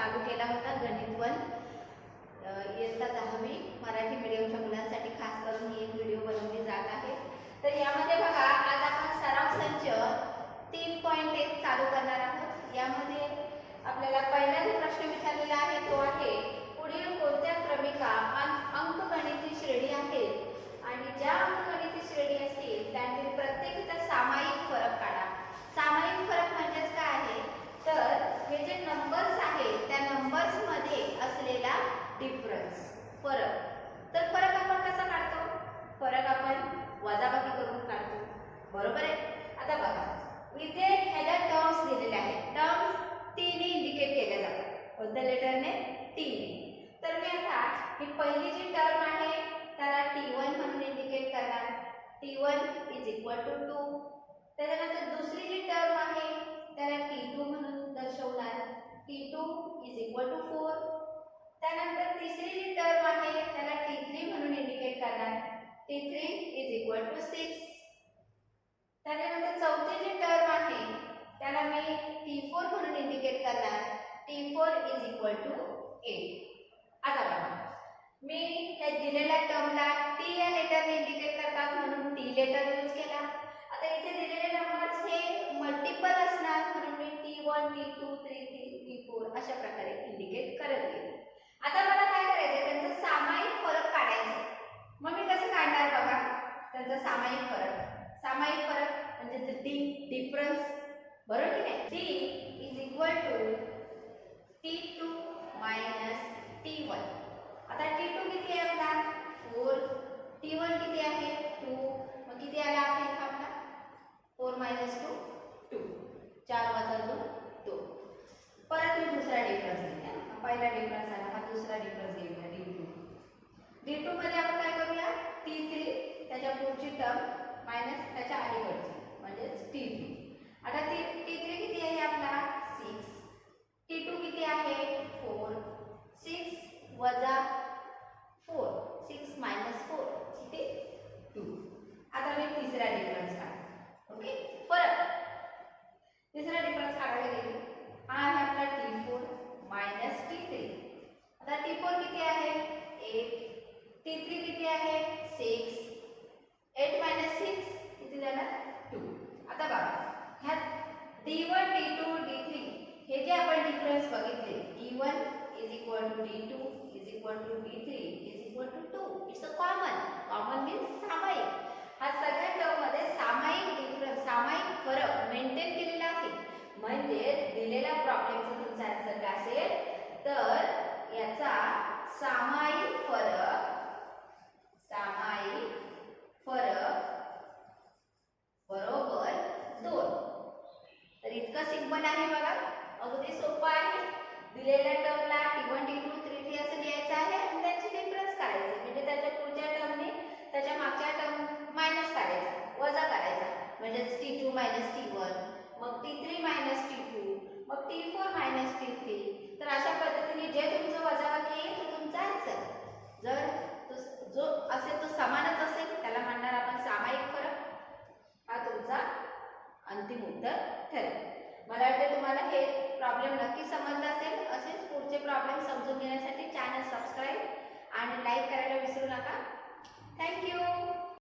चालू केला होता गणित वन. इयत्ता दहावी मराठी मीडियमच्या मुलांसाठी खास करून ही एक व्हिडिओ बनवली जात आहे. तर यामध्ये बघा आज आपण सराव संच तीन पॉईंट एक चालू करणार आहोत. यामध्ये आपल्याला पहिला जो प्रश्न विचारलेला आहे तो आहे पुढील कोणत्या क्रमिका अंकगणिती श्रेणी आहेत आणि ज्या अंकगणिती श्रेणी असतील त्यातील प्रत्येकीचा सामायिक फरक काढा सामायिक फरक म्हणजेच काय आहे तर हे जे नंबर्स आहेत त्या नंबर्समध्ये असलेला डिफरन्स फरक तर फरक आपण कसा काढतो फरक आपण वजाबाकी करून काढतो बरोबर आहे आता बघा इथे ह्याला टर्म्स दिलेले आहेत टर्म्स तीन इंडिकेट केल्या जातात कोणत्या लेटरने तीन तर मी आता ही पहिली जी टर्म आहे त्याला टी वन म्हणून इंडिकेट करणार T one is equal to two त्याच्यानंतर दुसरी जी टर्म आहे त्याला टी टू म्हणून दर्शवणार. T two is equal to four त्यानंतर तिसरी जी टर्म आहे त्याला टी थ्री म्हणून इंडिकेट करणार. T three is equal to six त्याच्यानंतर चौथी जी टर्म आहे त्याला मी टी फोर म्हणून इंडिकेट करणार. T four is equal to eight आता बघा. मी त्या दिलेल्या टर्मला टी या लेटरने इंडिकेट करतात म्हणून टी लेटर यूज केला. आता इथे दिलेले नंबर्स हे मल्टिपल असणार म्हणून मी T one T two three T T four अशा प्रकारे इंडिकेट करत गेले. आता मला काय करायचं त्यांचा सामायिक फरक काढायचा आहे. मग मी कसं काढणार बघा? त्यांचा सामायिक फरक. सामायिक फरक म्हणजे डी डिफरन्स बरोबर की नाही? D is equal to two minus T one आता टी टू किती आहे आपला फोर टी वन किती आहे? टू. मग किती आला आहे? आपला फोर मायनस टू. टू. चार वाजा दोन दोन परत मी दुसरा डिफरन्स घेते. पहिला डिफरन्स आला हा दुसरा डिफरन्स घेऊया डी टू. डी टू मध्ये आपण काय करूया? टी थ्री त्याच्या पुढची टर्म मायनस त्याच्या अलीकडची म्हणजेच टी थ्री आता टी टी थ्री किती आहे आपला? सिक्स. टी टू किती आहे? फोर. सिक्स वजा D1 is equal to D2 is equal to D3 is equal to 2. It's a common. Common means सामायिक. हा सगळ्या टर्ममध्ये सामायिक डिफरन्स सामायिक फरक मेंटेन केलेला आहे म्हणजे दिलेल्या प्रॉब्लेमचा तुमचा आन्सर काय असेल तर याचा सामायिक फरक सामायिक फरक बरोबर दोन तर इतकं सिंपल आहे दिलेल्या टर्मला T one T two three three असं लिहायचं आहे आणि त्यांची डिफरन्स काढायचं म्हणजे त्याच्या पुढच्या टर्मने त्याच्या मागच्या टर्म मायनस काढायचा वजा करायचा म्हणजेच T two minus T one मग T three minus T two मग टी फोर मायनस আমরা